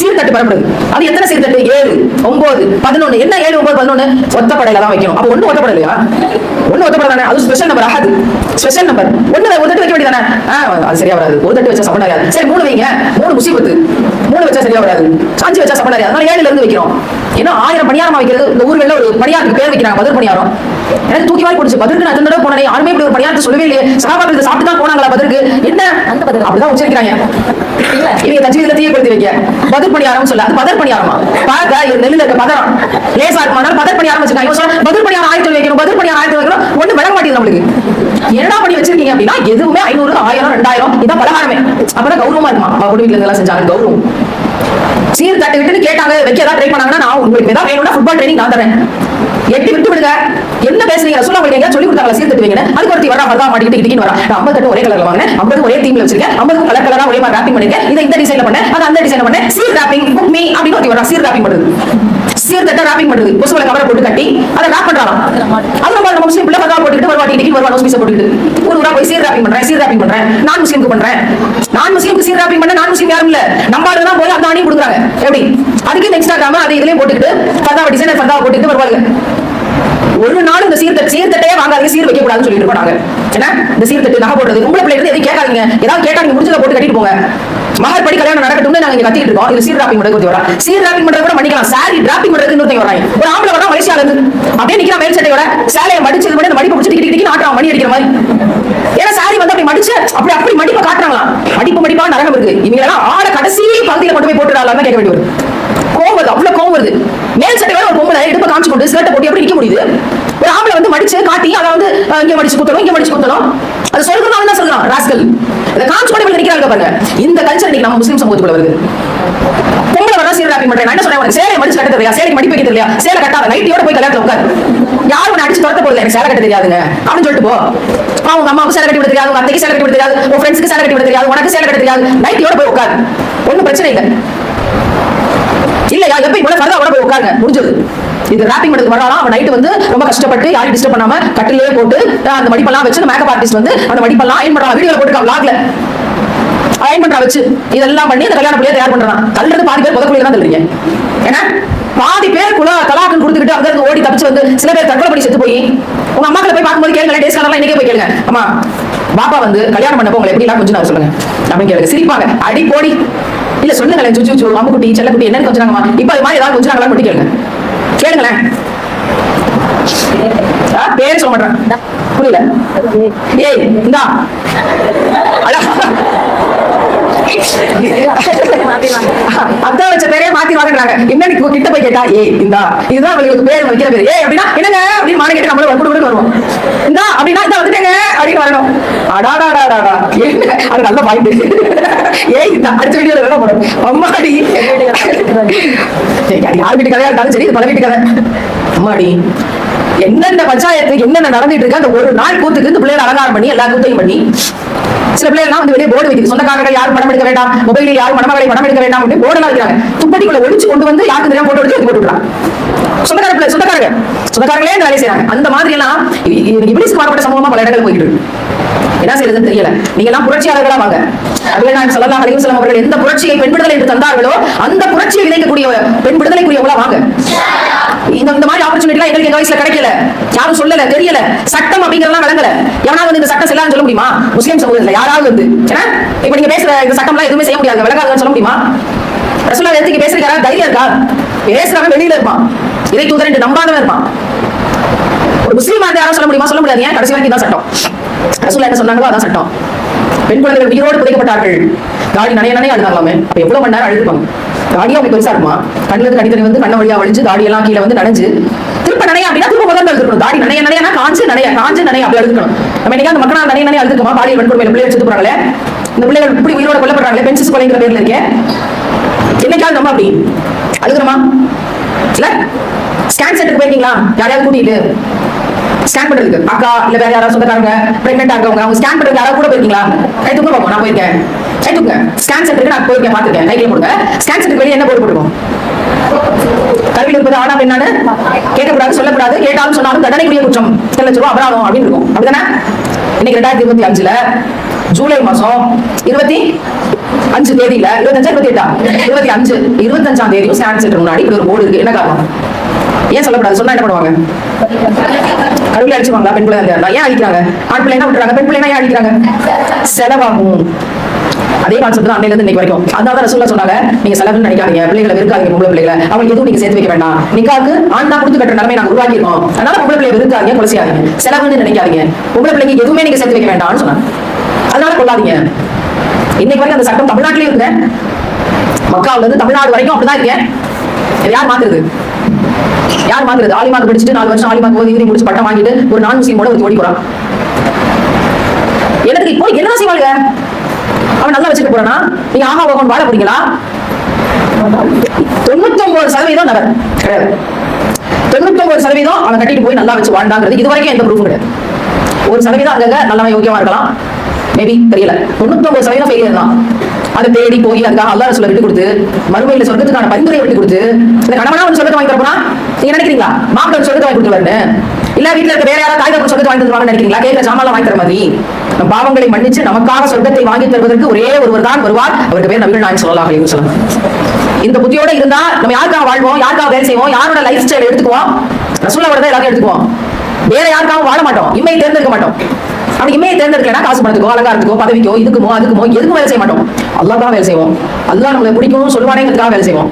சீர்தட்டு பெறப்படுது அது எத்தனை சீர்தட்டு ஏழு ஒன்பது பதினொன்னு. என்ன ஏழு ஒன்பது பதினொன்னு? ஒத்தப்படையில தான் வைக்கணும். அப்போ ஒண்ணு ஒத்தப்படை இல்லையா? ஒண்ணு ஒத்தப்படை தானே? அது ஸ்பெஷல் நம்பர் ஆகாது. ஸ்பெஷல் நம்பர் ஒண்ணு ஒரு தட்டு வைக்க வேண்டியதானே அது சரியா வராது. ஒரு தட்டு வச்சா சப்படாது சரி மூணு வைங்க. மூணு முசிபத்து. மூணு வச்சா சரியா வராது. அஞ்சு வச்சா சப்படாது அதனால ஏழுல இருந்து வைக்கிறோம். ஏன்னா ஆயிரம் பணியாரமா வைக்கிறது இந்த ஊர்களில் ஒரு பணியாருக்கு பேர் வைக்கிறாங்க பதில் பணியாரம். எனக்கு தூக்கி வாரி போடுச்சு பதிலுக்கு நான் தடவை போனேன் யாருமே இப்படி ஒரு பணியாரத்தை சொல்லவே இல்லையே. சகாபாக்கள் சாப்பிட்டு தான் போனாங்களா பதிலுக்கு? என்ன? அந்த பதில். அப்படிதான் உச்சரிக்கிறாங்க. இவங்க தஜ்வீதுல தீயப்படுத்தி வைக்க. பதில் பணியாரம் சொல்ல. அது பதர் பணியாரமா? பாருங்க இது நெல்லுல இருக்க பதரம் லேசா இருக்குமானால் பதர் பணியாரம் வச்சிருக்காங்க பதில் பணியாரம் ஆயிரத்தி வைக்கணும் பதில் பணியாரம் ஆயிரத்தி வைக்கணும். ஒண்ணு விளங்க மாட்டேங்குது நம்மளுக்கு. என்னடா பண்ணி வச்சிருக்கீங்க அப்படின்னா எதுவுமே ஐநூறு ஆயிரம் ரெண்டாயிரம் இதான் பலகாரமே. அப்பதான் கௌரவமா இருக்குமா? அவங்க வீட்டுல இதெல்லாம் செஞ்சாங்க. கௌரவம். சீர் தட்டு விட்டுன்னு கேட்டாங்க வைக்க ஏதாவது ட்ரை பண்ணாங்கன்னா நான் உங்களுக்கு ஏதாவது வேணும்னா ஃபுட்பால் ட்ரைனிங் நான் தரேன் எட்டி விட்டு விடுங்க. என்ன பேசுறீங்க? சொல்ல உங்களுக்கு சொல்லி கொடுத்தாங்க சீர் தட்டு வைங்க அதுக்கு ஒருத்தி வரா வரதா மாட்டிக்கிட்டு இடிக்கின்னு வரா ஐம்பது தட்டு ஒரே கலர்ல வாங்கினேன். ஐம்பது ஒரே தீம்ல வச்சிருக்கேன். ஐம்பது கலர் கலரா ஒரே மாதிரி ராப்பிங் பண்ணிருக்கேன். இதை இந்த டிசைன்ல பண்ணேன். அதை அந்த டிசைன்ல பண்ணேன். சீர் ராப்பிங் புக் மீ அப்படின்னு ஒருத்தி வரா சீர் ராப்பிங் பண்ணுது. சீர் தட்டை ராப்பிங் பண்ணுது. கொசுவலை கவரை போட்டு கட்டி அதை ராப் பண்றாங்க முஸ்லீம் பிள்ளை வரதா போட்டுக்கிட்டு வருவா டிக்கெட் வருவா நோஸ் பீஸை போட்டுக்கிட்டு. ஒரு ஊரா போய் சீர் ராப்பிங் பண்றேன் சீர் ராப்பிங் பண்றேன். நான் முஸ்லீமுக்கு பண்றேன். நான் முஸ்லீம்க்கு சீர் ராப்பிங் பண்ண நான் முஸ்லீம் யாரும் இல்ல. நம்ம தான் போய் அந்த ஆணையும் கொடுக்குறாங்க. எப்படி? அதுக்கு இந்த இன்ஸ்டாகிராம அதை இதுலயும் போட்டுக்கிட்டு பதாவை டிசைனர் பதாவை போட்டுக்கிட்டு வருவாங்க ஒரு நாள் இந்த சீர்தட்டு சீர்தட்டையே வாங்காதீங்க சீர் வைக்க கூடாதுன்னு சொல்லிட்டு இருப்பாங்க என்ன? இந்த சீர்தட்டு நகை போடுறது. உங்களை பிள்ளை இருந்து எதுவும் கேட்காதீங்க. ஏதாவது கேட்டா நீங்க முடிஞ்சதை போட்டு கட்டிட்டு போங்க. மகர் படி கல்யாணம் நடக்கட்டும்னு நாங்க இங்க கத்திட்டு இருக்கோம். இது சீர் டிராப்பிங் பண்றது வரா சீர் டிராப்பிங் பண்றது கூட பண்ணிக்கலாம் சாரி டிராப்பிங் பண்றது இன்னொருத்தங்க வராங்க ஒரு ஆம்பளை வரா மலேசியால இருந்து. அப்படியே நிக்கிற மேல் சட்டையோட. சேலையை மடிச்சது மட்டும் மடிப்பு முடிச்சு டிக்கி டிக்கி ஆட்டுறான். மணி அடிக்கிற மாதிரி. ஏன்னா சாரி வந்து அப்படி மடிச்சு அப்படி அப்படி மடிப்பை காட்டுறாங்களாம். மடிப்பு மடிப்பா நரகம் இருக்கு. இவங்க எல்லாம் ஆட கடைசி பகுதியில மட்டுமே போய் கேட்க வேண்டியது. கோவம் வருது அவ்வளவு கோவம் வருது. மேல் சட்டை வேற ஒரு பொம்பளை இடுப்ப காமிச்சு கொண்டு ஸ்கர்ட்டை போட்டு எப்படி நிக்க முடியுது? ஒரு ஆம்பளை வந்து மடிச்சு காட்டி அதை வந்து இங்க மடிச்சு குத்தணும் இங்க மடிச்சு குத்தணும். அது சொல்றதுனால தான் சொல்லலாம் ராஸ்கல் இதை காமிச்சு கொண்டு நிக்கிறாங்க பாருங்க. இந்த கல்ச்சர் இன்னைக்கு நம்ம முஸ்லீம் சமூகத்துக்குள்ள வருது. பொம்பளை வரா சீர் ராப்பிங் பண்றேன். என்ன சொன்னேன் சேலை மடிச்சு கட்ட தெரியா? சேலைக்கு மடிப்பு வைக்க தெரியா? சேலை கட்டாத நைட்டியோட போய் கல்யாணத்துல உட்காரு. யாரும் உன்னை அடிச்சு துரத்த போகுது எனக்கு சேலை கட்ட தெரியாதுங்க. அப்படின்னு சொல்லிட்டு போ. அவங்க அம்மாவுக்கு சேலை கட்டி விட தெரியாது. உங்க அத்தைக்கு சேலை கட்டி விட தெரியாது. உங்க ஃப்ரெண்ட்ஸ்க்கு சேலை கட்டி விட தெரியாது. உனக்கு சேலை கட்ட தெரியாது. நைட்டியோட போய் உட்காரு. ஒன்றும் பிரச்சனை இல்லை. இல்லையா எப்ப இவ்வளவு ஃபர்தா கூட போய் உட்காருங்க. முடிஞ்சது. இது ராப்பிங் பண்ணதுக்கு வரலாம் அவன் நைட்டு வந்து ரொம்ப கஷ்டப்பட்டு யாரையும் டிஸ்டர்ப் பண்ணாம கட்டிலே போட்டு அந்த மடிப்பெல்லாம் வச்சு அந்த மேக்கப் ஆர்டிஸ்ட் வந்து அந்த மடிப்பெல்லாம் அயன் பண்ணலாம் வீடியோல போட்டுருக்கான் vlogல அயன் பண்றா வச்சு. இதெல்லாம் பண்ணி அந்த கல்யாண பிள்ளைய தயார் பண்றான். தள்ளுறது பாதி பேர் புதக்குள்ள தான் தள்ளுறீங்க. ஏன்னா பாதி பேர் குல தலாக்குன்னு கொடுத்துக்கிட்டு அங்க இருந்து ஓடி தப்பிச்சு வந்து சில பேர் தற்கொலை பண்ணி செத்து போய் உங்க அம்மாக்களை போய் பார்க்கும்போது கேளுங்க டேஸ் கலர்லாம் இன்னைக்கே போய் கேளுங்க. அம்மா பாப்பா வந்து கல்யாணம் பண்ணப்போ உங்களை எப்படி எல்லாம் கொஞ்சம் நான் சொல்லுங்க. அப்படின்னு கேளுங்க சிரிப்பாங்க. அடி போடி. இல்ல சொல்லுங்களேன் சுச்சு சுச்சு அம்முக்குட்டி செல்லக்குட்டி என்னன்னு கொஞ்சம் இப்ப அது மாதிரி ஏதாவது கொஞ்சம் நாங்களாம் மட்டும் கேளுங்க. கேளுங்களேன். பேரே சொல்ல மாட்டேன் புரியல? ஏய் இந்தா. அதான் வச்ச பேரே மாத்தி வாங்குறாங்க என்னன்னு கிட்ட போய் கேட்டா ஏ இந்தா இதுதான் அவங்களுக்கு பேர் வைக்கிற பேர். ஏ அப்படின்னா என்னங்க? அப்படின்னு மானம் கேட்டு நம்மள வந்து வருவோம். இந்தா அப்படின்னா இதை வந்துட்டேங்க. அப்படின்னு வரணும் அடாடாடாடாடா என்ன? அது நல்ல பாயிண்ட் ஏ இந்த அடுத்த வீடியோல வேணா போடும் அம்மாடி. யார் வீட்டு கதையா இருந்தாலும் சரி பல வீட்டு கதை. அம்மாடி என்னென்ன பஞ்சாயத்துக்கு என்னென்ன நடந்துட்டு இருக்கு அந்த ஒரு நாள் கூத்துக்கு இந்த பிள்ளைகளை அலங்காரம் பண்ணி எல்லா கூத்தையும் பண்ணி சில பிள்ளைகள்லாம் வந்து வெளியே போர்டு வைக்குது. சொந்தக்காரர்கள் யாரும் பணம் எடுக்க வேண்டாம். மொபைலில் யாரும் மணமகளை படம் எடுக்க வேண்டாம் அப்படின்னு போர்டெல்லாம் வைக்கிறாங்க துப்பட்டிக்குள்ள ஒழிச்சு கொண்டு வந்து யாருக்கு தெரியாம போட்டோ எடுத்து எடுத்து போட்டுக்கலாம் சொந்தக்கார பிள்ளை சொந்தக்காரங்க. சொந்தக்காரங்களே இந்த வேலையை செய்யறாங்க அந்த மாதிரி எல்லாம் இபிலிஸ்க்கு மாறப்பட்ட சமூகமா பல இடங்கள் போயிட்டு என்ன செய்யறதுன்னு தெரியல. நீங்க எல்லாம் புரட்சியாளர்களா வாங்க. அதுவே நான் சொல்லலாம் அலையும் செல்லம் அவர்கள் எந்த புரட்சியை பெண் விடுதலை என்று தந்தார்களோ அந்த புரட்சியை விதைக்கக்கூடிய பெண் விடுதலைக்குரியவங்களா வாங்க. இந்த இந்த மாதிரி ஆப்பர்ச்சுனிட்டி எங்களுக்கு எங்க வயசுல கிடைக்கல. யாரும் சொல்லல தெரியல. சட்டம் அப்படிங்கறதெல்லாம் விளங்கல. எவனா வந்து இந்த சட்டம் செல்லான்னு சொல்ல முடியுமா? முஸ்லீம் சமூகத்துல யாராவது வந்து ஏன்னா இப்ப நீங்க பேசுற இந்த சட்டம்லாம் எதுவுமே செய்ய முடியாது. விளக்காதுன்னு சொல்ல முடியுமா? ரசூலா எடுத்துக்கு பேசுறீங்க தைரியம் இருக்கா? பேசுறவன் வெளியில இருப்பான். இதை தூதர் என்று நம்பாதவன் இருப்பான். ஒரு முஸ்லீம் வந்து யாரும் சொல்ல முடியுமா? சொல்ல முடியாது. ஏன்? கடைசி வரைக்கும் தான் சட்டம். ரசூலா என்ன சொன்னாங்களோ அதான் சட்டம். பெண் குழந்தைகள் உயிரோடு புதைக்கப்பட்டார்கள். காடி நனைய நனைய அழுதாங்களாமே. அப்ப எவ்வளவு மணி நேரம் அழுதுப்பாங்க? காடி அவங்க பெருசா இருக்குமா? கண்ணுல இருந்து கடிதறி வந்து கண்ண வழியா வழிஞ்சு தாடி எல்லாம் கீழே வந்து நனைஞ்சு. திருப்ப நனைய அப்படின்னா திரும்ப முதல்ல எழுதுக்கணும் தாடி நனைய நனையனா காஞ்சு நனைய காஞ்சு நனைய அப்படி எழுதுக்கணும் நம்ம இன்னைக்கு அந்த மக்களால் நனைய நனைய எழுதுக்குமா பாலியல் வன்கொடுமை பிள்ளைகள் செத்து போறாங்களே? இந்த பிள்ளைகள் இப்படி உயிரோட கொல்லப்படுறாங்களே? பென்சிஸ் கொலைங்கிற பேர்ல இருக்கே. என்னைக்காவது நம்ம அப்படி அழுகுறோமா? இல்ல? ஸ்கேன் சென்டருக்கு போயிருக்கீங்களா? யாரையாவது கூட்டிட்டு? ஸ்கேன் பண்றதுக்கு. அக்கா இல்ல வேற யாராவது சொந்தக்காரங்க பிரெக்னெண்டா ஆகவங்க அவங்க ஸ்கேன் பண்றதுக்கு யாராவது கூட போயிருக்கீங்களா? கை தூக்க பாப்போம் நான் போயிருக்கேன். கை தூக்க ஸ்கேன் சென்டருக்கு நான் போயிருக்கேன் பாத்துருக்கேன் கையில கொடுங்க ஸ்கேன் சென்டருக்கு வெளியே என்ன போட்டு போடுவோம் கல்வி இருப்பது ஆனா என்னன்னு கேட்கக்கூடாது சொல்லக்கூடாது. கேட்டாலும் சொன்னாலும் தண்டனைக்குரிய குற்றம். சில லட்சம் ரூபா அபராதம் அப்படின்னு இருக்கும். அப்படிதானே இன்னைக்கு ரெண்டாயிரத்தி இருபத்தி அஞ்சுல ஜூலை மாசம் இருபத்தி அஞ்சு தேதியில இருபத்தஞ்சா இருபத்தி எட்டா இருபத்தி அஞ்சு இருபத்தஞ்சாம் தேதியும் ஸ்கேன் சென்டர் முன்னாடி இப்படி ஒரு போர்டு இருக்கு. என்ன காரணம்? ஏன் சொல்லக்கூடாது? சொன்னா என்ன பண்ணுவாங்க? கடவுளை அடிச்சுவாங்களா பெண் பிள்ளை ஏன் அடிக்கிறாங்க? ஆண் பிள்ளை என்ன விட்டுறாங்க. பெண் பிள்ளை ஏன் அடிக்கிறாங்க? செலவாகும். அதே கான்செப்ட் தான் அன்னையில இருந்து இன்னைக்கு வரைக்கும். அதான் தான் ரசூல்லா சொன்னாங்க நீங்க செலவுன்னு நினைக்காதீங்க பிள்ளைகளை வெறுக்காதீங்க பொம்பளை பிள்ளைகளை. அவங்களுக்கு எதுவும் நீங்க சேர்த்து வைக்க வேண்டாம். நிக்காக்கு ஆண்டா கொடுத்து கட்டுற நிலைமை நாங்க உருவாக்கி இருக்கோம் அதனால பொம்பளை பிள்ளை வெறுக்காதீங்க கொலைசியாதீங்க செலவுன்னு நினைக்காதீங்க. பொம்பளை பிள்ளைங்க எதுவுமே நீங்க சேர்த்து வைக்க வேண்டாம்னு சொன்னாங்க. அதனால கொள்ளாதீங்க. இன்னைக்கு வரைக்கும் அந்த சட்டம் தமிழ்நாட்டிலே இருக்குங்க. மக்காவுல இருந்து தமிழ்நாடு வரைக்கும் அப்படிதான் இருக்கேன் யார் மாத்துறது? யார் மாத்துறது? ஆலிமாக்கு படிச்சுட்டு நாலு வருஷம் ஆலிமாக்கு போது டிகிரி முடிச்சு பட்டம் வாங்கிட்டு ஒரு நான் முஸ்லீமோட ஒரு ஓடி போறான் எனக்கு இப்போ என்ன செய்வாங்க அவன் நல்லா வச்சுட்டு போறானா? நீங்க ஆஹா ஓகன் வாழ போறீங்களா? தொண்ணூத்தொன்பது சதவீதம் நபர் கிடையாது. தொண்ணூத்தொன்பது சதவீதம் அவன் கட்டிட்டு போய் நல்லா வச்சு வாழ்ந்தாங்கிறது இது வரைக்கும் எந்த ப்ரூஃப் கிடையாது. ஒரு சதவீதம் அங்கங்க நல்லவன் யோகியமா இருக்கலாம்? மேபி தெரியல. தொண்ணூத்தொன்பது சதவீதம் ஃபெயிலியர் தான். அதை தேடி போய் அதுக்காக அல்லாத சொல்ல விட்டு கொடுத்து மறுமையில சொர்க்கத்துக்கான பரிந்துரை விட்டு கொடுத்து இந்த கணவனா ஒரு சொர்க்கத்தை வாங்கி தரப்போனா நீங்க நினைக்கிறீங்களா? மாப்பிள்ள ஒரு சொர்க்கத்தை வாங்கி கொடுத்துருவாரு இல்ல வீட்டுல இருக்க வேற யாராவது தாய் தப்பு சொர்க்கத்தை வாங்கி தருவாங்க நினைக்கிறீங்களா? கேட்க சாமான் வாங்கி தர மாதிரி. பாவங்களை மன்னிச்சு நமக்காக சொர்க்கத்தை வாங்கி தருவதற்கு ஒரே ஒருவர் தான் வருவார். அவருக்கு பேர் நபிகள் நாயன் சொல்லலாம் சொல்லலாம் இந்த புத்தியோட இருந்தா நம்ம யாருக்காக வாழ்வோம்? யாருக்காக வேலை செய்வோம்? யாரோட லைஃப் ஸ்டைல் எடுத்துக்குவோம்? ரசூலாவோட தான் எல்லாரும் எடுத்துக்குவோம். வேற யாருக்காகவும் வாழ மாட்டோம். இம்மையை தேர்ந்தெடுக்க மாட்டோம். அப்படி இம்மையை தேர்ந்தெடுக்கலாம் காசு பணத்துக்கோ அலங்காரத்துக்கோ பதவிக்கோ இதுக்குமோ அதுக்குமோ எதுக்கும் வேலை செய்ய மாட்டோம். அல்லாஹ் தான் வேலை செய்வோம். அல்லா நம்மளை பிடிக்கும் சொல்வானேங்கிறதுக்காக வேலை செய்வோம்.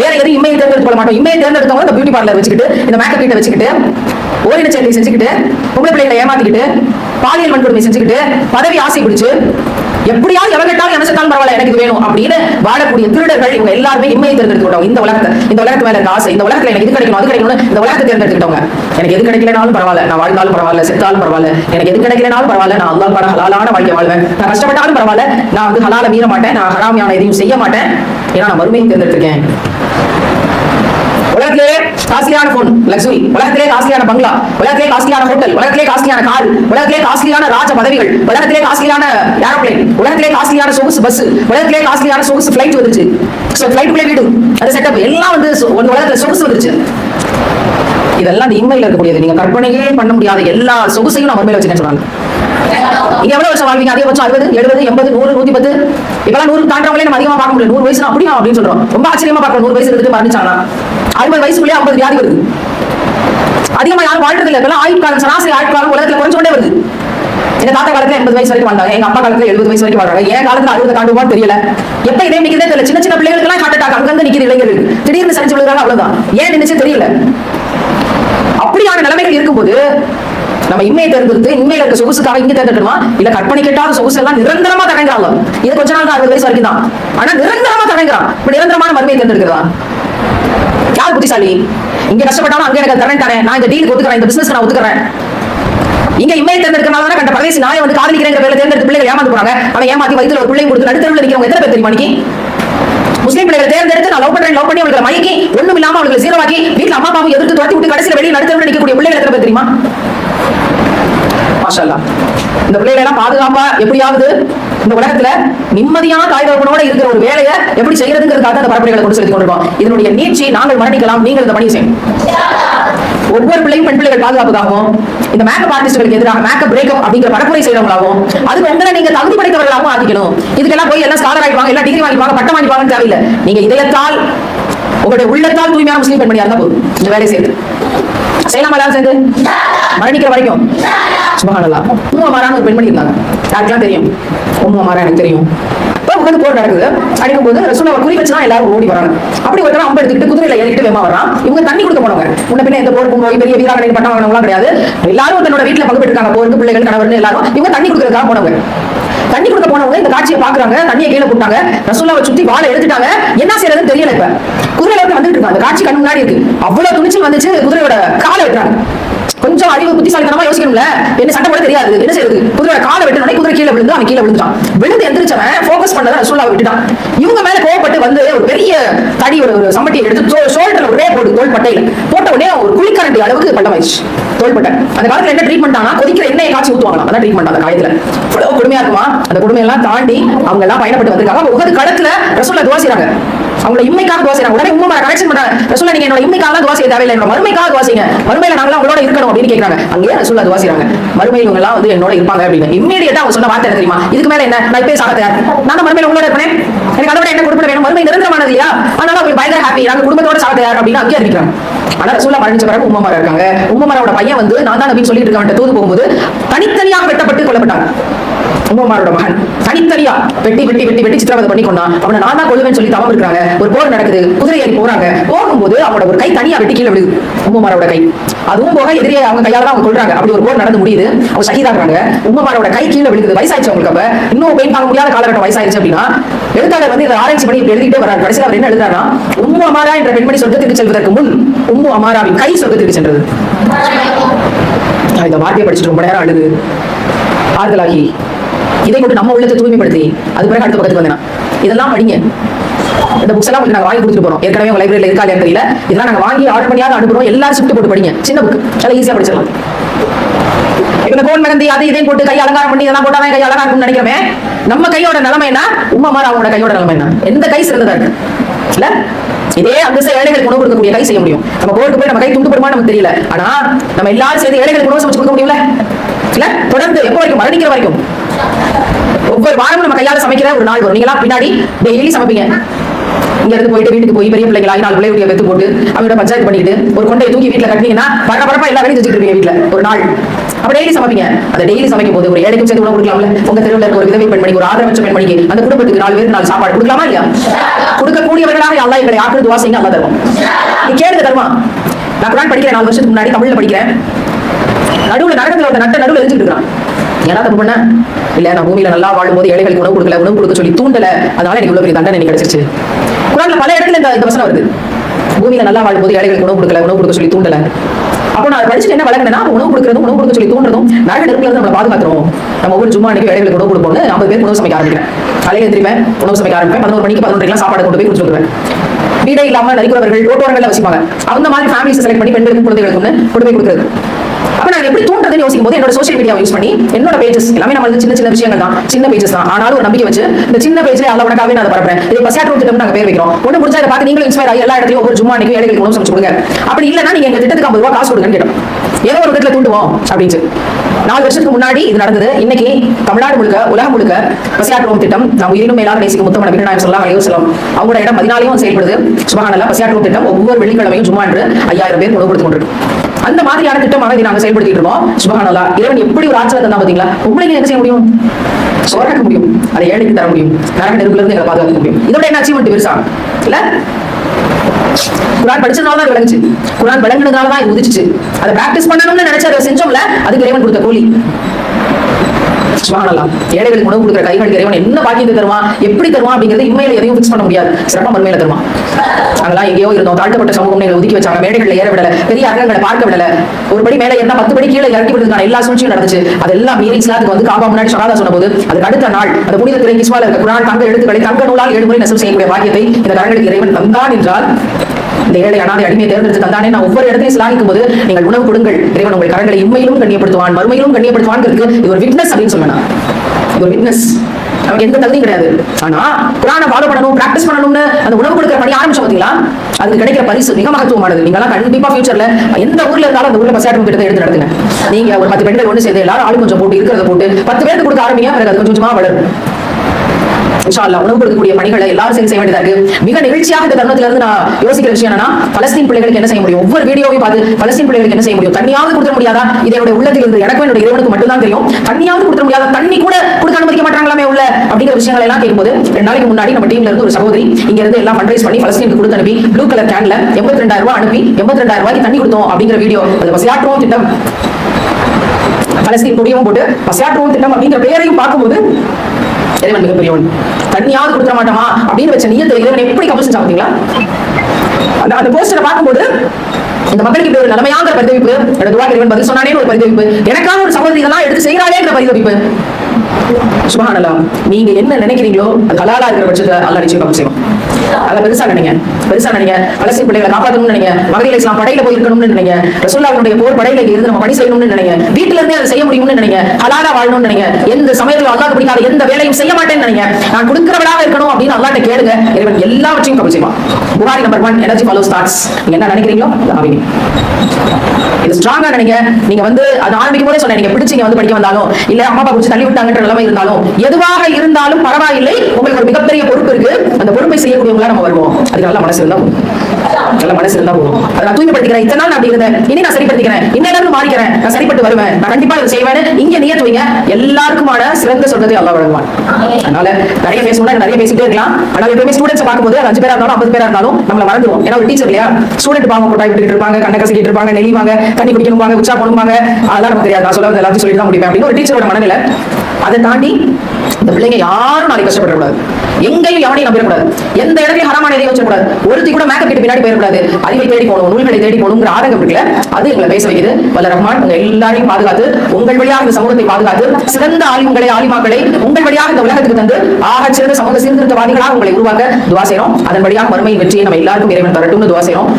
வேற எதுவும் இம்மையை தேர்ந்தெடுக்க கொள்ள மாட்டோம். இம்மையை தேர்ந்தெடுத்தவங்க இந்த பியூட்டி பார்லர் வச்சுக்கிட்டு இந்த மேக்கப் கிட்ட வச்சுக்கிட்டு ஓரின செயலை செஞ்சுக்கிட்டு பொம்பளை பிள்ளைகளை ஏமாத்திக்கிட்டு பாலியல் வன்கொடுமை செஞ்சுக்கிட்டு பதவி ஆசை பிடிச்சு எப்படியாவது எவன் கேட்டாலும் என்ன செத்தாலும் பரவாயில்ல எனக்கு இது வேணும் அப்படின்னு வாழக்கூடிய திருடர்கள் இவங்க எல்லாருமே இம்மையை தேர்ந்தெடுத்துக்கிட்டவங்க. இந்த உலகத்தை இந்த உலகத்து மேல இருக்க ஆசை இந்த உலகத்துல எனக்கு இது கிடைக்கணும் அது கிடைக்கணும் இந்த உலகத்தை தேர்ந்தெடுத்துக்கிட்டவங்க. எனக்கு எது கிடைக்கலனாலும் பரவாயில்ல நான் வாழ்ந்தாலும் பரவாயில்ல செத்தாலும் பரவாயில்ல. எனக்கு எது கிடைக்கலனாலும் பரவாயில்ல நான் அல்லாஹ் பட ஹலாலான வாழ்க்கை வாழ்வேன். நான் கஷ்டப்பட்டாலும் பரவாயில்ல நான் வந்து ஹலால மீற மாட்டேன் நான் ஹராமியான எதையும் செய்ய மாட்டேன். ஏன்னா நான் வறுமையை தேர்ந்தெடுத்திருக்கேன். உலகத்திலே காஸ்ட்லியான போன் லக்ஸுரி உலகத்திலே காஸ்ட்லியான பங்களா உலகத்திலே காஸ்ட்லியான ஹோட்டல் உலகத்திலே காஸ்ட்லியான கார் உலகத்திலே காஸ்ட்லியான ராஜ பதவிகள் உலகத்திலே காஸ்ட்லியான ஏரோப்ளேன் உலகத்திலே காஸ்ட்லியான சொகுசு பஸ் உலகத்திலே காஸ்ட்லியான சொகுசு ஃபிளைட் வந்துச்சு ஸோ ஃபிளைட்டுக்குள்ளே வீடு அது செட்டப் எல்லாம் வந்து ஒன்று உலகத்தில் சொகுசு வந்துருச்சு. இதெல்லாம் இந்த இன்மையில இருக்கக்கூடியது. நீங்க கற்பனையே பண்ண முடியாத எல்லா சொகுசையும் நான் மறுமையில வச்சுக்கேன் சொன்னாங்க. நீங்க எவ்வளவு வருஷம் வாழ்வீங்க? அதிகபட்சம் அறுபது எழுபது எண்பது நூறு நூத்தி பத்து இப்பெல்லாம் நூறு தாண்டவங்களே நம்ம அதிகமா பார்க்க முடியல. நூறு வயசு அப்படியா அப்படின்னு சொல்றோம். ரொம்ப ஆச்சரியமா பார்க்கணும். நூறு வயசு இருந்துட்டு மரணிச்சாங்கன்னா. அறுபது வயசுக்குள்ளே ஐம்பது வியாதி வருது. அதிகமா யாரும் வாழ்றது இல்லை இப்பெல்லாம் ஆயுட்காலம் சராசரி ஆயுட்காலம் உலகத்துல குறைஞ்சோண்டே வருது. எங்க தாத்தா காலத்துல எண்பது வயசு வரைக்கும் வாழ்ந்தாங்க. எங்க அப்பா காலத்துல எழுபது வயசு வரைக்கும் வாழ்றாங்க. என் காலத்துல அறுபது தாண்டுவான்னு தெரியல. எப்ப இதே நிக்கிறதே தெரியல. சின்ன சின்ன பிள்ளைகளுக்கு எல்லாம் ஹார்ட் அட்டாக் அங்கங்க நிக்கிற இளைஞர்கள். திடீர்னு சரிஞ்சு விழுறாங்க அவ்வளவுதான். ஏன் நினைச்சு தெரியல. அப்படியான நிலைமைகள் இருக்கும்போது நம்ம இம்மையை தேர்ந்தெடுத்து இன்மையில இருக்க சொகுசுக்காக இங்க தேர்ந்தெடுக்கணுமா? இல்ல கற்பனை கேட்டாத சொகுசு எல்லாம் நிரந்தரமா தடங்குறாங்க இது கொஞ்ச நாள் தான் அறுபது வயசு வரைக்கும் தான். ஆனா நிரந்தரமா தடங்குறான் இப்ப நிரந்தரமான மருமையை தேர்ந்தெடுக்கிறதா? யார் புத்திசாலி? இங்க கஷ்டப்பட்டாலும் அங்க எனக்கு தரேன். தானே நான் இந்த டீலுக்கு ஒத்துக்கிறேன் இந்த பிசினஸ் நான் ஒத்துக்கிறேன். இங்க இம்மையை தேர்ந்தெடுக்கிறனால கண்ட பரதேசி நாயை வந்து காதலிக்கிறேங்கிற பேர்ல தேர்ந்தெடுத்து பிள்ளைகள் ஏமாந்து போறாங்க. அவன் ஏமாத்தி வயிற்றுல ஒரு பிள்ளைங்க கொடுத்து நடுத்தரவுல நிக்கிறவங்க எத்தனை பேர் தெரியுமா இன்னைக்கு முஸ்லீம் பிள்ளைகளை தேர்ந்தெடுத்து நான் லவ் பண்றேன் லவ் பண்ணி அவங்களுக்கு மயக்கி ஒண்ணும் இல்லாம அவங்களுக்கு சீரவாக்கி வீட்டுல அம்மா அப்பாவும் எதிர்த்து துரத்தி விட்டு கடைசியில் வெளியே நடுத்தரவுல நிக்கக்கூடிய பிள்ளைகள் எத்தனை பேர் தெரியுமா? மாஷா இந்த பிள்ளைகளை எல்லாம் பாதுகாப்பா எப்படியாவது இந்த உலகத்துல நிம்மதியான தாய் தகப்பனோட இருக்கிற ஒரு வேலையை எப்படி செய்யறதுங்கிறதுக்காக அந்த பரப்புரைகளை கொண்டு செலுத்தி கொண்டிருக்கோம். இதனுடைய நீட்சி நாங்கள் மரணிக்கலாம். நீங்கள் இந்த பணியை செய்யும் ஒவ்வொரு பிள்ளையும் பெண் பிள்ளைகள் பாதுகாப்புக்காகவும் இந்த மேக்கப் ஆர்டிஸ்டுகளுக்கு எதிராக மேக்கப் பிரேக்கப் அப்படிங்கிற பரப்புரை செய்யறவங்களாகவும் அதுக்கு உங்களை நீங்க தகுதி படைத்தவர்களாகவும் ஆக்கிக்கணும். இதுக்கெல்லாம் போய் எல்லாம் ஸ்காலர் ஆகிப்பாங்க எல்லாம் டிகிரி வாங்கிப்பாங்க பட்டம் வாங்கிப்பாங்கன்னு தேவையில்லை. நீங்க இதயத்தால் உங்களுடைய உள்ளத்தால் தூய்மையான முஸ்லீம் பெண்மணியா இருந்தா போதும். இந்த வேலையை செய்து செய்யலாமா எல்லாரும் சேர்ந்து மரணிக்கிற வரைக்கும் சுபகானல்லா. உம்மா அமாரான்னு ஒரு பெண்மணி இருந்தாங்க. யாருக்கெல்லாம் தெரியும்? உம்மா அமாரா எனக்கு தெரியும். இப்போ உட்காந்து போர் நடக்குது. அடிக்கும் போது ரசூல் அவர் குறி வச்சு எல்லாரும் ஓடி வராங்க. அப்படி ஒருத்தர் அம்பு எடுத்துக்கிட்டு குதிரையில ஏறிட்டு வேமா வரான் இவங்க தண்ணி கொடுக்க போனவங்க. முன்ன பின்ன எந்த போர் போய் பெரிய வீராங்கனை பட்டம் வாங்கினவங்களாம் கிடையாது. எல்லாரும் தன்னோட வீட்டுல பங்கு பெற்றிருக்காங்க போருக்கு பிள்ளைகள் கணவர்னு எல்லாரும் இவங்க தண்ணி கொடுக்கறதுக்காக போனவங்க. தண்ணி கொடுக்க போனவங்க இந்த காட்சியை பாக்குறாங்க தண்ணியை கீழே போட்டாங்க ரசூலாவை சுத்தி வாழை எடுத்துட்டாங்க. என்ன செய்யறதுன்னு தெரியல இப்ப. குதிரையில வந்து வந்துட்டு இருக்காங்க காட்சி கண்ணு முன்னாடி இருக்கு. அவ்வளவு துணிச்சல் வந்துச்சு குதிரையோட காலை வெட்டுறாங்க. கொஞ்சம் அறிவு புத்திசாலித்தனமா யோசிக்கணும்ல? என்ன சண்டை போட தெரியாது. என்ன செய்யுது குதிரை காலை வெட்டினோடனே குதிரை கீழே விழுந்து அவன் கீழே விழுந்துட்டான். விழுந்து எந்திரிச்சவன் போக்கஸ் பண்ணதை ரசூலாவை விட்டுட்டான். இவங்க மேல கோவப்பட்டு வந்து ஒரு பெரிய தடி ஒரு ஒரு எடுத்து ஷோல்டர்ல ஒரே போடு தோள்பட்டையில. போட்ட உடனே ஒரு குளிக்கரண்டி அளவுக்கு பள்ளம் ஆயிடுச்சு தோள்பட்டை. அந்த காலத்துல என்ன ட்ரீட்மெண்ட் ஆனா கொதிக்கிற எண்ணெயை காய்ச்சி ஊத்துவாங்களா அதான் ட்ரீட்மெண்ட் அந்த காயத்துல. இவ்வளவு கொடுமையா இருக்குமா? அந்த கொடுமையெல்லாம் தாண்டி அவங்க எல்லாம் பயணப்பட்டு வந்திருக்காங்க. உகது களத்துல ரசூல்லா துவா செய்றாங்க. அவங்கள இம்மைக்காக துவா செய்றாங்க. உடனே உண்மை கரெக்ஷன் பண்றாங்க ரசூல்லா நீங்க என்னோட இம்மைக்காக துவா செய்ய தேவையில்லை. என்னோட மறுமைக்காக துவா செய்யுங்க. மறுமையில நாங்களாம் உங்களோட இருக்கணும். அப்படின்னு கேட்கறாங்க அங்கேயே ரசூல் அது செய்றாங்க. மறுமையில் இவங்க எல்லாம் வந்து என்னோட இருப்பாங்க அப்படின்னு. இம்மீடியட்டா அவங்க சொன்ன வார்த்தை தெரியுமா? இதுக்கு மேல என்ன? நான் இப்பே சாக தயார் நான் மறுமையில உங்களோட இருப்பேன்? எனக்கு அதோட என்ன கொடுப்பட வேணும்? மறுமை நிரந்தரமானது இல்லையா? அதனால அவங்க பயங்கர ஹாப்பி நாங்க குடும்பத்தோட சாக தயார் அப்படின்னு அங்கேயே அறிவிக்கிறாங்க. ஆனா ரசூலா மரணிச்ச பிறகு உம்மமாரா இருக்காங்க. உம்மமாரோட பையன் வந்து நான் தான் நபின்னு சொல்லிட்டு இருக்கவன்ட்ட தூது போகும்போது தனித்தனியாக வெட்டப்பட்டு கொல்லப்பட்டாங்க. உமமாரோட மகன் தனித்தனியா வெட்டி வெட்டி வெட்டி வெட்டி சித்திரவதை பண்ணி கொண்டான். அவனை நான் தான் கொள்ளுவேன் சொல்லி தவம் இருக்கிறாங்க. ஒரு போர் நடக்குது. குதிரை ஏறி போறாங்க. போகும்போது அவனோட ஒரு கை தனியா வெட்டி கீழே விடுது உமமாரோட கை. அதுவும் போக எதிரியே அவங்க கையால தான் அவங்க சொல்றாங்க அப்படி ஒரு போர் நடந்து முடியுது. அவங்க ஷஹீதாகிறாங்க உம்மமாரோட கை கீழே விழுகுது. வயசாயிடுச்சு அவங்களுக்கு அப்ப. இன்னும் பெயின் பார்க்க முடியாத காலகட்டம் வயசாயிருச்சு அப்படின்னா எழுத்தாளர் வந்து இதை ஆராய்ச்சி பண்ணி எழுதிட்டே வராரு கடைசியில் அவர் என்ன எழுதுறாருன்னா உம்மு அமாரா என்ற பெண்மணி சொர்க்கத்திற்கு செல்வதற்கு முன் உம்மு அமாராவின் கை சொர்க்கத்திற்கு சென்றது. இந்த வார்த்தையை படிச்சுட்டு ரொம்ப நேரம் அழுது. ஆறுதலாகி இதை கொண்டு நம்ம உள்ளத்தை தூய்மைப்படுத்தி அது பிறகு அடுத்த பக்கத்துக்கு வந்தேன்? இதெல்லாம் படிங்க. இந்த புக்ஸ் எல்லாம் நாங்க வாங்கி கொடுத்துட்டு போறோம். ஏற்கனவே உங்க லைப்ரரியில இருக்கா தெரியல. இதெல்லாம் நாங்க வாங்கி ஆர்டர் பண்ணியாவது அனுப்புறோம். எல்லாரும் ஷிஃப்ட் போட்டு படிங்க. சின்ன புக் நல்லா ஈஸியா படிச்சிடலாம். இப்ப இந்த கோன் மெகந்தி அது இதையும் போட்டு கை அலங்காரம் பண்ணி இதெல்லாம் போட்டாதான் கை அழகா இருக்கும்னு நினைக்கிறோமே. நம்ம கையோட நிலைமை என்ன? உமா மாதிரி அவங்களோட கையோட நிலைமை என்ன? எந்த கை சிறந்ததா இருக்கு? இல்ல? இதே அந்தஸ்து ஏழைகளுக்கு உணவு கொடுக்கக்கூடிய கை செய்ய முடியும். நம்ம கோருக்கு போய் நம்ம கை துண்டு போடுமா நமக்கு தெரியல. ஆனா நம்ம எல்லாரும் சேர்ந்து ஏழைகளுக்கு உணவு சமைச்சு கொடுக்க முடியும்ல? இல்ல? தொடர்ந்து எப்போ வரைக்கும்? மரணிக்கிற வரைக்கும். ஒவ்வொரு வாரமும் நம்ம கையால சமைக்கிற ஒரு நாள் வரும். நீங்களா பின்னாடி டெய்லி சமைப்பீங்க. இங்க இருந்து போயிட்டு வீட்டுக்கு போய் பெரிய பிள்ளைங்களா நாலு பிள்ளைய பெத்து போட்டு அவங்களோட பஞ்சாயத்து பண்ணிட்டு ஒரு கொண்டையை தூக்கி வீட்டுல கட்டினீங்கன்னா பரபரப்பா பரப்பா எல்லா வேலையும் செஞ்சுட்டு வீட்டுல ஒரு நாள். அப்ப டெய்லி சமைப்பீங்க. அந்த டெய்லி சமைக்கும் போது ஒரு ஏழைக்கும் சேர்த்து உணவு கொடுக்கலாம்ல? உங்க தெருவில் இருக்க ஒரு விதவை பெண்மணிக்கு ஒரு ஆதரவற்ற பெண்மணிக்கு அந்த குடும்பத்துக்கு நாலு பேருக்கு நாலு சாப்பாடு கொடுக்கலாமா இல்லையா? கொடுக்கக்கூடியவர்களாக அல்லா எங்களை ஆக்கிறது துவா செய்யுங்க அல்லா தருவோம் நீ கேளுங்க தருமா? நான் குரான் படிக்கிறேன் நாலு வருஷத்துக்கு முன்னாடி தமிழ்ல படிக்கிறேன். நடுவுல நரகத்துல ஒரு நட்ட நடுவுல எரிஞ்சுட்டு இருக்கான். ஏன்னா தப்பு பண்ண? இல்ல நான் பூமியில நல்லா வாழும்போது ஏழைகளுக்கு உணவு கொடுக்கல உணவு கொடுக்க சொல்லி தூண்டல. அதனால எனக்கு இவ்வளவு பெரிய தண்டனை எனக்கு கிடைச்சிருச்சு. குரான்ல பல இடத்துல இந்த வசனம் வருது. பூமியில நல்லா வாழும்போது ஏழைகளுக்கு உணவு கொடுக்கல உணவு கொடுக்க சொல்லி தூண்டல. அப்போ நான் படிச்சுட்டு என்ன வழங்கினா உணவு கொடுக்கறதும் உணவு கொடுக்க சொல்லி தூண்டுறதும் நரக நெருப்புல நம்மளை பாதுகாத்துறோம் நம்ம ஒவ்வொரு சும்மா அன்னைக்கு ஏழைகளுக்கு உணவு கொடுப்போம்னு ஐம்பது பேர் உணவு சமைக்க ஆரம்பிக்கிறேன். காலையில எழுந்திரிப்பேன் உணவு சமைக்க ஆரம்பிப்பேன் பதினோரு மணிக்கு பதினொன்றைக்கெல்லாம் சாப்பாடு கொண்டு போய் கொடுத்துருவேன் வீடே இல்லாம நடிக்கிறவர்கள் ரோட்டோரங்கள்ல வசிப்பாங்க. அந்த மாதிரி ஃபேமிலிஸ் செலக்ட் பண்ணி பெண்களுக்கும் குழந்தைகளுக்கு கொண்டு போய் கொடுக்குறது. அப்ப நான் எப்படி தூண்டுறதுன்னு யோசிக்கும் போது என்னோட சோஷியல் மீடியா யூஸ் பண்ணி என்னோட பேஜஸ் எல்லாமே நம்ம வந்து சின்ன சின்ன விஷயங்கள் தான். சின்ன பேஜஸ் தான். ஆனாலும் ஒரு நம்பிக்கை வச்சு இந்த சின்ன பேஜ்ல அல்ல உனக்காகவே நான் அதை பரப்புறேன். இது பசியாட் ரூட் திட்டம் நாங்க பேர் வைக்கிறோம். ஒன்று முடிஞ்சா இதை பார்த்து நீங்களும் இன்ஸ்பயர் ஆகி எல்லா இடத்துலையும் ஒவ்வொரு ஜும்மா அன்னைக்கு ஏழைகளுக்கு உணவு சமைச்சு கொடுங்க. அப்படி இல்லைன்னா நீங்க எங்க திட்டத்துக்கு ஐம்பது ரூபா காசு கொடுங்கன்னு கேட்டோம். ஏதோ ஒரு விதத்துல தூண்டுவோம் அப்படின்னு நாலு வருஷத்துக்கு முன்னாடி இது நடந்தது. இன்னைக்கு தமிழ்நாடு முழுக்க உலகம் முழுக்க பசியாற்றுவோம் திட்டம் நாம் உயிரினும் மேலாக நேசிக்கும் முத்தமன பின்னாயம் சொல்லலாம் அலையோ சொல்லலாம் அவங்களோட இடம் மதினாலையும் செயல்படுது. சுபகானல்ல பசியாற்றுவோம் திட்டம் ஒவ்வொரு வெள்ளிக்கிழமையும் சும்மா என்று ஐயாயிரம் பேர் உணவு கொடுத்து கொண்டிருக்கு அந்த மாதிரியான திட்டமாக இதை நாங்க செயல்படுத்திட்டு இருக்கோம். சுபகானல்லா இறைவன் எப்படி ஒரு ஆற்றலை தந்தா பாத்தீங்களா? உங்களுக்கு என்ன செய்ய முடியும்? சோறாக்க முடியும். அதை ஏழைக்கு தர முடியும். நரக நெருப்புல இருந்து எங்களை பாதுகாக்க முடியும். இதோட என்ன அச்சீவ்மெண்ட் பெருசா? இல்ல? குரான் படிச்சதுனால தான் விளங்குச்சு. குரான் விளங்குனதுனால தான் இது உதிச்சு அதை பிராக்டிஸ் பண்ணணும்னு நினைச்சு அதை செஞ்சோம்ல அதுக்கு இறைவன் கொடுத்த கூலி. சுபஹானல்லாஹ் ஏழைகளுக்கு உணவு கொடுக்குற கைகளுக்கு இறைவன் என்ன பாக்கியத்தை தருவான்? எப்படி தருவான் அப்படிங்கறது இம்மையில எதையும் ஃபிக்ஸ் பண்ண முடியாது. சிறப்பாக மறுமையில தருவான். அதெல்லாம் எங்கேயோ இருந்தோம். தாழ்த்தப்பட்ட சமூகம் எங்களை ஒதுக்கி வச்சாங்க. மேடைகள்ல ஏற விடல. பெரிய அரங்கங்களை பார்க்க விடல. ஒரு படி மேல ஏறினா பத்து படி கீழே இறக்கி விடுறதுக்கான எல்லா சூழ்ச்சியும் நடந்துச்சு. அதெல்லாம் மீறி இஸ்லாத்துக்கு வந்து காபா முன்னாடி ஷஹாதா சொன்னபோது அதுக்கு அடுத்த நாள் அந்த புனித திரை இஸ்மால இருக்க குரான் தங்க எழுத்துக்களை தங்க நூலால் ஏழு முறை நெசவு செய்யக்கூடிய பாக்கியத்தை இந்த கரங்களுக்கு இறைவன் தந்தான் என்றால் இந்த ஏழை அனாதை அடிமையை தேர்ந்தெடுத்து தந்தானே. நான் ஒவ்வொரு இடத்தையும் சிலாகிக்கும் போது நீங்கள் உணவு கொடுங்கள். இறைவன் உங்கள் கரங்களை இம்மையிலும் கண்ணியப்படுத்துவான் மறுமையிலும் கண்ணியப்படுத்துவான் இது ஒரு விட்னஸ் அப்படின்னு சொல்லணும் ஒரு விட்னஸ் நமக்கு எந்த தகுதியும் கிடையாது. ஆனா குரானை ஃபாலோ பண்ணணும் பிராக்டிஸ் பண்ணணும்னு அந்த உணவு கொடுக்குற பணி ஆரம்பிச்சோம் பாத்தீங்களா? அதுக்கு கிடைக்கிற பரிசு மிக மகத்துவமானது. நீங்களாம் கண்டிப்பா ஃபியூச்சர்ல எந்த ஊர்ல இருந்தாலும் அந்த ஊர்ல பசாட்டம் கிட்ட எடுத்து நடத்துங்க. நீங்க ஒரு பத்து பெண்கள் ஒண்ணு சேர்ந்து எல்லாரும் ஆளு கொஞ்சம் போட்டு இருக்கிறத போட்டு பத்து பேருக்கு கொடுக்க ஆரம்பிங்க பிறகு அது கொஞ்சம் கொஞ்சமா வளரும். இன்ஷா உணவு கொடுக்கக்கூடிய பணிகளை எல்லாரும் சேர்ந்து செய்ய வேண்டியதா இருக்கு. மிக நிகழ்ச்சியாக இந்த தருணத்துல இருந்து நான் யோசிக்கிற விஷயம் என்னன்னா பலஸ்தீன் பிள்ளைகளுக்கு என்ன செய்ய முடியும்? ஒவ்வொரு வீடியோவையும் பார்த்து பலஸ்தீன் பிள்ளைகளுக்கு என்ன செய்ய முடியும்? தண்ணியாவது கொடுத்த முடியாதா? இதோட உள்ளத்தில் இருந்து எனக்கு என்னுடைய இறைவனுக்கு மட்டும்தான் தெரியும். தண்ணியாவது கொடுத்த முடியாதா? தண்ணி கூட கொடுக்க அனுமதிக்க மாட்டாங்களாமே உள்ள அப்படிங்கிற விஷயங்கள் எல்லாம் கேட்கும்போது ரெண்டு நாளைக்கு முன்னாடி நம்ம டீம்ல இருந்து ஒரு சகோதரி இங்க இருந்து எல்லாம் ஃபண்ட்ரைஸ் பண்ணி பலஸ்தீனுக்கு கொடுத்து அனுப்பி ப்ளூ கலர் கேன்ல எண்பத்தி ரெண்டாயிரம் ரூபாய் அனுப்பி எண்பத்தி ரெண்டாயிரம் ரூபாய்க்கு தண்ணி கொடுத்தோம் அப்படிங்கிற வீடியோ அது பசியாற்றுவோம் திட்டம். பலஸ்தீன் கொடியும் போட்டு பசியாற்றுவோம் திட்டம் அப்படிங்கிற பெயரையும் பார்க்கும்போது இறைவன் மிகப்பெரியவன் தண்ணியாவது கொடுத்துட மாட்டோமா? அப்படின்னு வச்ச நீயத்தை இறைவன் எப்படி கபல் செஞ்சா பாத்தீங்களா அந்த அந்த போஸ்டரை பார்க்கும்போது இந்த மக்களுக்கு இப்படி ஒரு நிலைமையாங்கிற பரிதவிப்பு என்னோட துவா இறைவன் பதில் சொன்னானே ஒரு பரிதவிப்பு. எனக்கான ஒரு சகோதரி இதெல்லாம் எடுத்து செய்கிறாளேங்கிற பரிதவிப்பு. சுபஹானல்லா நீங்க என்ன நினைக்கிறீங்களோ அது ஹலாலா இருக்கிற பட்சத்தை அல்லாஹ் நிச்சயம் செய்வோம் அதை பெருசா நினைங்க. பெருசா நினைங்க. பலஸ்தீன் பிள்ளைகளை காப்பாற்றணும்னு நினைங்க. மகளிர் இஸ்லாம் படையில போய் இருக்கணும்னு நினைங்க. ரசூல்லாவுடைய போர் படையில இருந்து நம்ம பணி செய்யணும்னு நினைங்க. வீட்டுல இருந்தே அதை செய்ய முடியும்னு நினைங்க. ஹலாலா வாழணும்னு நினைங்க. எந்த சமயத்துல அல்லாஹ் பிடிக்காத எந்த வேலையும் செய்ய மாட்டேன்னு நினைங்க. நான் கொடுக்கிறவளாக இருக்கணும் அப்படின்னு அல்லாட்ட கேளுங்க. இறைவன் எல்லாவற்றையும் கபல் செய்வான். Bukhari number one energy follow starts நீங்க என்ன நினைக்கிறீங்களோ ஆவீங்க. இது ஸ்ட்ராங்கா நினைங்க. நீங்க வந்து அது ஆரம்பிக்கும் போதே சொன்னேன். நீங்க பிடிச்சீங்க வந்து படிக்க வந்தாலும் இல்ல அம்மா அப்பா பிடிச்சி தள்ளி விட்டாங்கன்ற நிலைமை இருந்தாலும் எதுவாக இருந்தாலும் பரவாயில்லை. உங்களுக்கு ஒரு மிகப்பெரிய பொறுப்பு இருக்கு. அந்த பொறுப்பை செய்யக்கூடியவங்களா நம்ம வருவோம் அதுக்கு நல்ல மனசு இருந்தா போதும். நல்ல மனசு இருந்தா போதும். அதை நான் தூய்மைப்படுத்திக்கிறேன். இத்தனை நாள் நான் அப்படி இருந்தேன். இனி நான் சரிப்படுத்திக்கிறேன். இன்னும் மாறிக்கிறேன். நான் சரிப்பட்டு வருவேன். நான் கண்டிப்பா இதை செய்வேன் இங்க நியத்து வைங்க எல்லாருக்குமான சிறந்த சொல்றதை அல்லா வழங்குவான். அதனால நிறைய பேசணும்னா நிறைய பேசிட்டே இருக்கலாம். ஆனா எப்பவுமே ஸ்டூடெண்ட்ஸ் பார்க்கும்போது அது அஞ்சு பேரா இருந்தாலும் ஐம்பது பேரா இருந்தாலும் நம்மள மறந்துடும் ஏன்னா ஒரு டீச்சர் இல்லையா? ஸ்டூடெண்ட் பாவம் கொட்டாய் விட்டுட்டு இருப்பாங்க. கண்ணை கசக்கிட்டு இருப்பாங்க. நெளிவாங்க தண்ணி குடிக்கணும்பாங்க உச்சா போடுவாங்க அதெல்லாம் நமக்கு தெரியாது. நான் சொல்ல எல்லாத்தையும் சொல்லிட்டு தான் முடிப்பேன் அப்படின்னு ஒரு டீச்சரோட மனநிலை. அதை தாண்டி இந்த பிள்ளைங்க யாரும் நாளைக்கு கஷ்டப்படக்கூடாது. எங்கேயும் எவனையும் நம்பிடக்கூடாது எந்த இடத்துலயும் ஹரமான இதை வச்சிடக்கூடாது ஒருத்தி கூட மேக்கப் கிட்ட பின்னாடி போயிடக்கூடாது. அறிவை தேடி போகணும் நூல்களை தேடி போகணுங்கிற ஆதங்கம் இருக்குல்ல அது எங்களை பேச வைக்குது. வல்ல ரஹ்மான் உங்க எல்லாரையும் பாதுகாத்து உங்கள் வழியாக இந்த சமூகத்தை பாதுகாத்து சிறந்த ஆலிம்களை ஆலிமாக்களை உங்கள் வழியாக இந்த உலகத்துக்கு தந்து ஆக சிறந்த சமூக சீர்திருத்தவாதிகளாக உங்களை உருவாக்க துவா செய்யறோம். அதன் வழியாக மறுமையின் வெற்றியை நம்ம எல்லாருக்கும் இறைவன் தரட்டும்னு துவா செய்யறோம்.